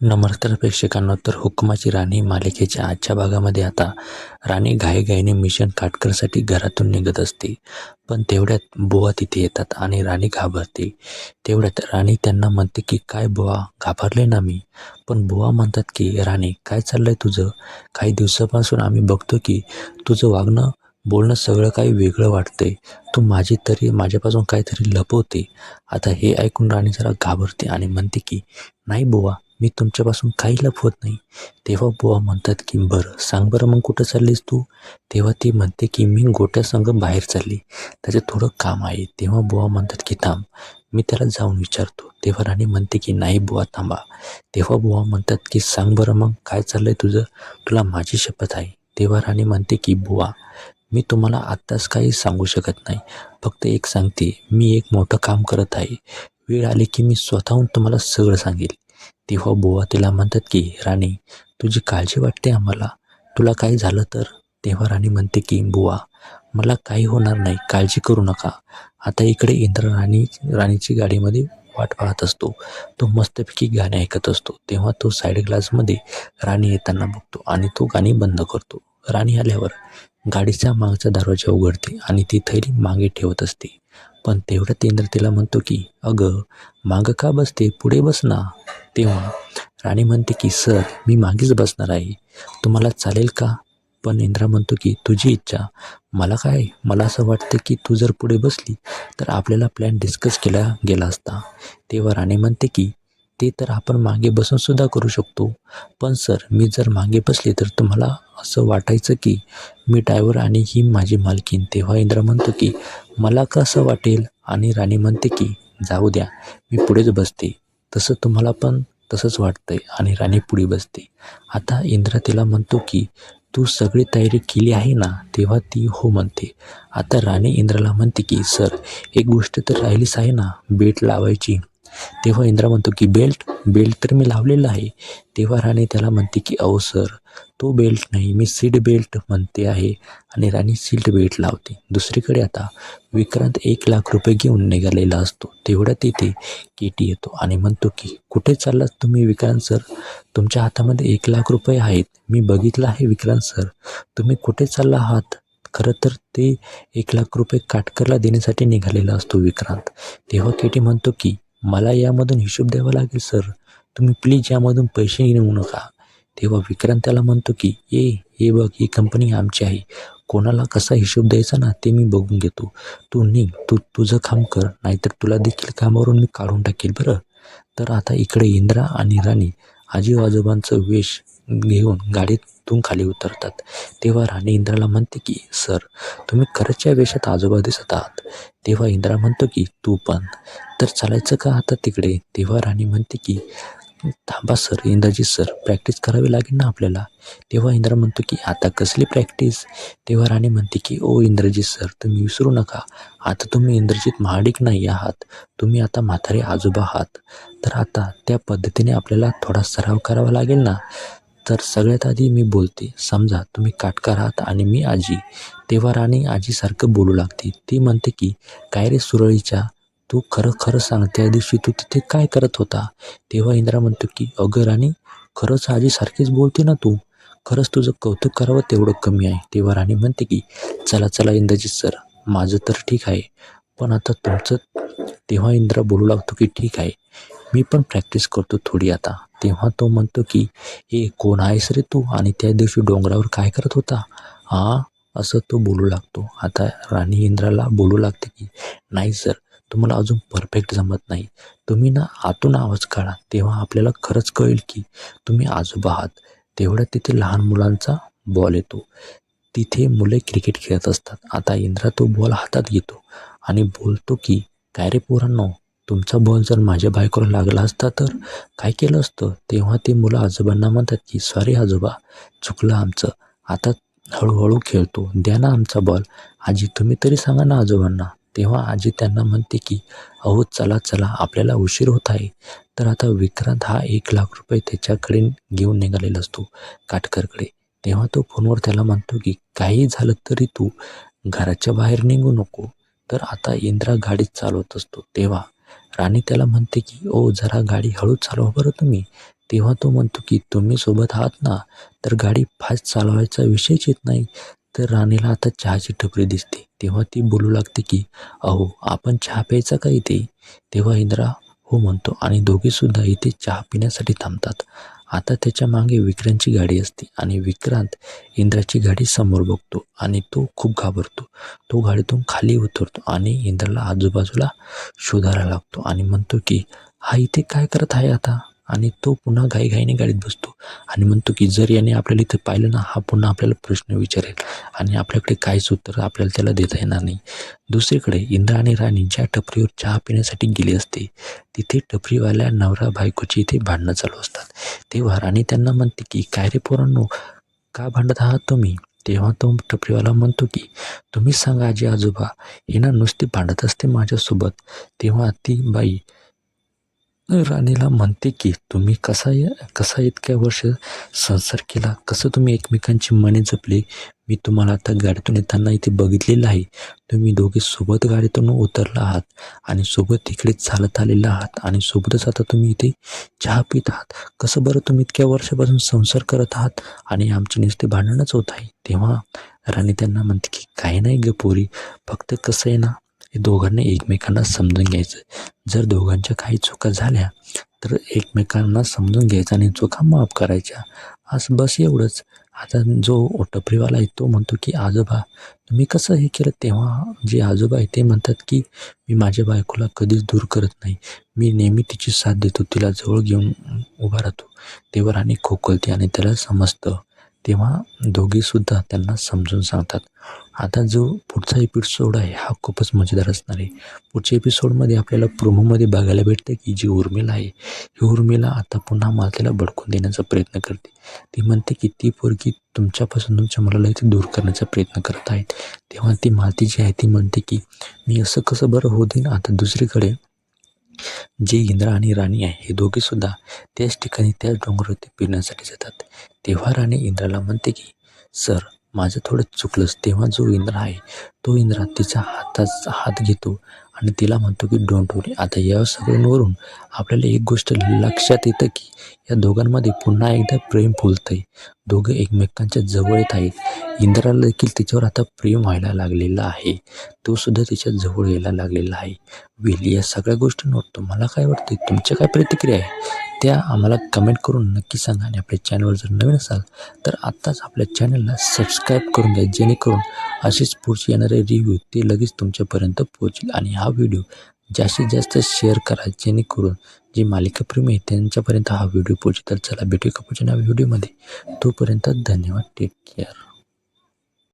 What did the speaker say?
नमस्कार प्रेक्षकांनो तर हुकमाची राणी मालिकेच्या आजच्या भागामध्ये आता राणी घाईघाईने मिशन काटकरसाठी घरातून निघत असते. पण तेवढ्यात बुवा तिथे येतात आणि राणी घाबरते. तेवढ्यात राणी त्यांना म्हणते की काय बुवा घाबरले ना मी? पण बुवा म्हणतात की राणी काय चाललंय तुझं? काही दिवसापासून आम्ही बघतो की तुझं वागणं बोलणं सगळं काही वेगळं वाटतंय. तू माझी तरी माझ्यापासून काहीतरी लपवते. आता हे ऐकून राणी जरा घाबरते आणि म्हणते की नाही बुवा मी तुमच्यापासून काही लपवत नाही. तेव्हा बुवा म्हणतात की बरं सांग बरं मग कुठं चाललीस तू? तेव्हा ती म्हणते की मी गोट्यासंग बाहेर चालली. त्याचं थोडं काम आहे. तेव्हा बुवा म्हणतात की थांब मी त्याला जाऊन विचारतो. तेव्हा राणी म्हणते की नाही बुवा थांबा. तेव्हा बुवा म्हणतात की सांग बरं मग काय चाललं आहे तुझं? तुला माझी शपथ आहे. तेव्हा राणी म्हणते की बुवा मी तुम्हाला आत्ताच काही सांगू शकत नाही. फक्त एक सांगते. मी एक मोठं काम करत आहे. वेळ आली की मी स्वतःहून तुम्हाला सगळं सांगेल. तेव्हा बुवा तिला म्हणतात की राणी तुझी काळजी वाटते आम्हाला. तुला काही झालं तर? तेव्हा राणी म्हणते की बुवा मला काही होणार नाही. काळजी करू नका. आता इकडे इंद्र राणी राणीची गाडीमध्ये वाट पाहत असतो. तो मस्तपैकी गाणे ऐकत असतो. तेव्हा तो साईड ग्लासमध्ये राणी येताना बघतो आणि तो गाणी बंद करतो. राणी आल्यावर गाडीचा मागचा दरवाजा उघडते आणि ती थैली मागे ठेवत असते. पण तेवढ्यात इंद्र तिला म्हणतो की अगं मागं का बसते? पुढे बस ना. तेव्हा राणी म्हणते की सर मी मागेच बसणार आहे. तुम्हाला चालेल का? पण इंद्रा म्हणतो की तुझी इच्छा. मला काय? मला असं वाटतं की तू जर पुढे बसली तर आपल्याला प्लॅन डिस्कस केला गेला असता. तेव्हा राणी म्हणते की ते तर आपण मागे बसून सुद्धा करू शकतो. पण सर मी जर मागे बसले तर तुम्हाला असं वाटायचं की मी ड्रायव्हर आणि ही माझी मालकीन तेव्हा इंद्रा म्हणतो की मला कसं वाटेल? आणि राणी म्हणते की जाऊ द्या. मी पुढेच बसते. तसं तुम्हाला पण तसंच वाटतं आहे आणि राणी पुढे बसते. आता इंद्रा तिला म्हणतो की तू सगळी तयारी केली आहे ना? तेव्हा ती हो म्हणते. आता राणी इंद्राला म्हणते की सर एक गोष्ट तर राहिलीच आहे ना बेट लावायची. तेव्हा इंद्रा म्हणतो की बेल्ट बेल्ट तर मी लावलेलं आहे. तेव्हा राणी त्याला म्हणते की अहो सर तो बेल्ट नाही मी सीट बेल्ट म्हणते आहे आणि राणी सीट बेल्ट लावते. दुसरीकडे आता विक्रांत एक लाख रुपये घेऊन निघालेला असतो. तेवढ्या तिथे केटी येतो आणि म्हणतो की कुठे चाललात तुम्ही विक्रांत सर? तुमच्या हातामध्ये एक लाख रुपये आहेत. मी बघितलं आहे विक्रांत सर. तुम्ही कुठे चालला आहात? खरं तर ते एक लाख रुपये काटकरला देण्यासाठी निघालेला असतो विक्रांत. तेव्हा केटी म्हणतो की मला यामधून हिशोब द्यावा लागेल सर. तुम्ही प्लीज यामधून पैसे नेऊ नका. तेव्हा विक्रांत त्याला म्हणतो की ए हे बघ ही कंपनी आमची आहे. कोणाला कसा हिशोब द्यायचा ना ते मी बघून घेतो. तू निघ तू तुझं काम कर नाहीतर तुला देखील कामावरून मी काढून टाकेल बरं. तर आता इकडे इंद्रा आणि राणी आजी आजोबांचं वेश घेऊन गाडीतून खाली उतरतात. तेव्हा राणी इंद्राला म्हणते की सर तुम्ही खरंच या वेशात आजोबा दिसत आहात. तेव्हा इंद्रा म्हणतो की तू पण. तर चालायचं का आता तिकडे? तेव्हा राणी म्हणते की थांबा सर इंद्रजीत सर प्रॅक्टिस करावी लागेल ना आपल्याला? तेव्हा इंद्रा म्हणतो की आता कसली प्रॅक्टिस? तेव्हा राणी म्हणते की ओ इंद्रजीत सर तुम्ही विसरू नका. आता तुम्ही इंद्रजीत महाडिक नाही आहात. तुम्ही आता म्हातारे आजोबा आहात. तर आता त्या पद्धतीने आपल्याला थोडा सराव करावा लागेल ना? तर सगळ्यात आधी मी बोलते समजा तुम्ही काटकार आहात आणि मी आजी. तेव्हा राणी आजीसारखं बोलू लागते. ती म्हणते की काय रे सुरळीच्या? तू खरं खरं सांग त्या दिवशी तू तिथे काय करत होता? तेव्हा इंद्रा म्हणतो की अगं राणी खरंच आजीसारखीच बोलते ना तू. खरंच तुझं कौतुक करावं तेवढं कमी आहे. तेव्हा राणी म्हणते की चला चला इंद्रजीत सर माझं तर ठीक आहे. पण आता तुमचं तेव्हा इंद्रा बोलू लागतो की ठीक आहे. मी पण प्रॅक्टिस करतो थोडी आता. तेव्हा तो म्हणतो की ए कोण आहेस रे तू? आणि त्या दिवशी डोंगरावर काय करत होता? हा असं तो बोलू लागतो. आता राणी इंद्राला बोलू लागते की नाही सर तुम्हाला अजून परफेक्ट जमत नाही. तुम्ही ना आतून आवाज काढा. तेव्हा आपल्याला खरंच कळेल की तुम्ही आजोबा आहात. तेवढ्या तिथे लहान मुलांचा बॉल येतो. तिथे मुले क्रिकेट खेळत असतात. आता इंद्रा तो बॉल हातात घेतो आणि बोलतो की काय रे पोरांनो तुमचा बॉल जर माझ्या बायकोला लागला असता तर काय केलं असतं? तेव्हा ते मुलं आजोबांना म्हणतात की सॉरी आजोबा चुकलं आमचं. आता हळूहळू खेळतो. द्या ना आमचा बॉल. आजी तुम्ही तरी सांगा ना आजोबांना. तेव्हा आजी त्यांना म्हणते की अहो चला चला आपल्याला उशीर होत आहे. तर आता विक्रांत हा एक लाख रुपये त्याच्याकडे घेऊन निघालेला असतो काटकरकडे. तेव्हा तो फोनवर त्याला म्हणतो की काही झालं तरी तू घराच्या बाहेर निघू नको. तर आता इंद्रा गाडीत चालवत असतो. तेव्हा राणी त्याला म्हणते की ओ जरा गाडी हळू चालवा बरं तुम्ही. तेव्हा तो म्हणतो की तुम्ही सोबत आहात ना तर गाडी फास्ट चालवायचा विषयच येत नाही. तर राणीला आता चहाची टपरी दिसते. तेव्हा ती बोलू लागते की अहो आपण चहा प्यायचा का इथे? तेव्हा इंद्रा हो म्हणतो आणि दोघेसुद्धा इथे चहा पिण्यासाठी थांबतात. आता त्याच्यामागे विक्रांतची गाडी असते आणि विक्रांत इंद्राची गाडी समोर बघतो आणि तो खूप घाबरतो. तो गाडीतून खाली उतरतो आणि इंद्राला आजूबाजूला शोधायला लागतो आणि म्हणतो की हा इथे काय करत आहे आता? आणि तो पुन्हा घाईघाईने गाडीत बसतो. आणि म्हणतो की जर याने आपल्याला इथं पाहिलं ना हा पुन्हा आपल्याला प्रश्न विचारेल. आणि आपल्याकडे काहीच उत्तर आपल्याला त्याला देता येणार नाही. दुसरीकडे इंद्रा आणि राणी ज्या टपरीवर चहा पिण्यासाठी गेली असते तिथे टपरीवाल्या नवरा बायकोची इथे भांडणं चालू असतात. तेव्हा राणी त्यांना म्हणते की काय रे पोरांनो का भांडत आहात तुम्ही? तेव्हा तो टपरीवाला म्हणतो की तुम्हीच सांगा आजी आजोबा हिना नुसते नुसती भांडत असते माझ्यासोबत. तेव्हा ती बाई राणीला म्हणते की तुम्ही कसा कसा इतक्या वर्ष संसार केला? कसं तुम्ही एकमेकांची मने जपली? मी तुम्हाला आता गाडीतून येताना इथे बघितलेलं आहे तुम्ही दोघे सोबत गाडीतून उतरला आहात आणि सोबत तिकडे चालत आलेला आहात आणि सोबतच आता तुम्ही इथे चहा पित आहात. कसं बरं तुम्ही इतक्या वर्षापासून संसार करत आहात आणि आमचे नुसते भांडणच होत आहे? तेव्हा राणी त्यांना म्हणते की काही नाही ग पोरी फक्त कसं आहे ना हे दोघांना एकमेकांना समजून घ्यायचं. जर दोघांच्या काही चुका झाल्या तर एकमेकांना समजून घ्यायचं आणि चुका माफ करायच्या. असं बस एवढंच. आता जो टपरीवाला आहे तो म्हणतो की आजोबा तुम्ही कसं हे केलं? तेव्हा जे आजोबा आहे ते म्हणतात की मी माझ्या बायकोला कधीच दूर करत नाही. मी नेहमी तिची साथ देतो. तिला जवळ घेऊन उभा राहतो. तेव्हा राणी खोकलते आणि त्याला समजतं. तेव्हा दोघेसुद्धा त्यांना समजून सांगतात. आता जो पुढचा एपिसोड आहे हा खूपच मजेदार असणार आहे. पुढच्या एपिसोडमध्ये आपल्याला प्रोमोमध्ये बघायला भेटतं की जी उर्मिला आहे ही उर्मिला आता पुन्हा मालतीला भडकून देण्याचा प्रयत्न करते. ती म्हणते की ती पोरगी तुमच्यापासून तुमच्या मुलाला इथे दूर करण्याचा प्रयत्न करत आहेत तेव्हा ती मालती जी आहे ती म्हणते की मी असं कसं बरं होऊ देईन? आता दुसरीकडे जे इंद्रा आणि राणी आहे हे दोघेसुद्धा त्याच ठिकाणी त्याच डोंगरावरती फिरण्यासाठी जातात. तेव्हा राणी इंद्राला म्हणते की सर माझं थोडं चुकलंच. तेव्हा जो इंद्र आहे तो इंद्रा तिचा हाताचा हात घेतो आणि तिला म्हणतो की डोंट वरी आता या सगळ्यांवरून आपल्याला एक गोष्ट लक्षात येतं की या दोघांमध्ये पुन्हा एकदा प्रेम फुलतं आहे दोघं एकमेकांच्या जवळ येत आहेत. इंद्राला देखील तिच्यावर आता प्रेम व्हायला लागलेला आहे. तो सुद्धा तिच्या जवळ यायला लागलेला आहे. वेल या सगळ्या गोष्टींवर तुम्हाला काय वाटतं तुमच्या काय प्रतिक्रिया आहे? त्या आम्हाला कमेंट करून नक्की सांगा. आणि आपल्या चॅनलवर जर नवीन असाल तर आत्ताच आपल्या चॅनलला सबस्क्राईब करून घ्या. जेणेकरून असेच पुढचे येणारे रिव्ह्यू ते लगेच तुमच्यापर्यंत पोहोचेल. आणि हा व्हिडिओ जास्तीत जास्त शेअर करा. जेणेकरून जे मालिकाप्रेमी आहेत त्यांच्यापर्यंत हा व्हिडिओ पोहोचेल. तर चला भेटू का पुढच्या नव्या व्हिडिओमध्ये तोपर्यंत धन्यवाद. Take care